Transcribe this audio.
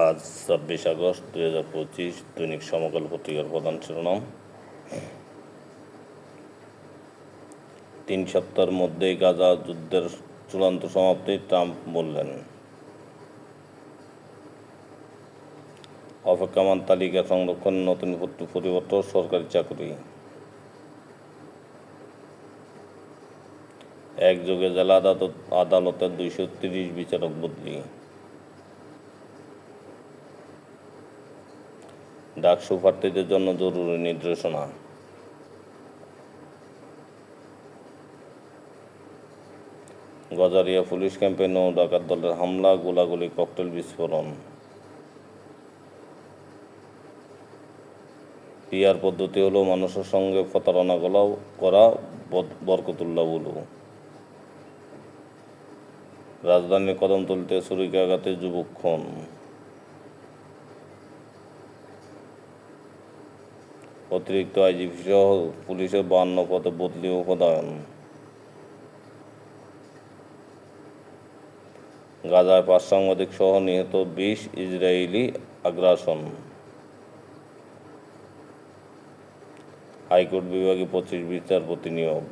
আজ ছাব্বিশ আগস্ট দুই হাজার পঁচিশ দৈনিক সমকাল পত্রিকার প্রধান শিরোনাম। তিন সপ্তাহের মধ্যেই গাজা যুদ্ধের চূড়ান্ত সমাপ্তি, ট্রাম্প বললেন। অপেক্ষমান তালিকা সংরক্ষণ, নতুন পরিবর্তন, সরকারি চাকরি। একযোগে জেলা আদালত আদালতের দুইশো তিরিশ বিচারক বদলি। ডাকসু প্রার্থীদের জন্য জরুরি নির্দেশনা। গজারিয়া পুলিশ ক্যাম্পে নৌ ডাকাত দলের হামলা, গোলাগুলি, ককটেল বিস্ফোরণ। পিয়ার পদ্ধতি হলো মানুষের সঙ্গে প্রতারণা করা, বদ- বরকতুল্লাহ বলু। রাজধানীর কদম তুলতে যুবক খুন। অতিরিক্ত আইজিপি সহ পুলিশের বান্ন পদে বদলি ও পদায়ন। গাজায় পাঁচ সাংবাদিক সহ নিহত বিশ ইসরায়েলি আগ্রাসন। হাইকোর্ট বিভাগে পঁচিশ বিচারপতি নিয়োগ।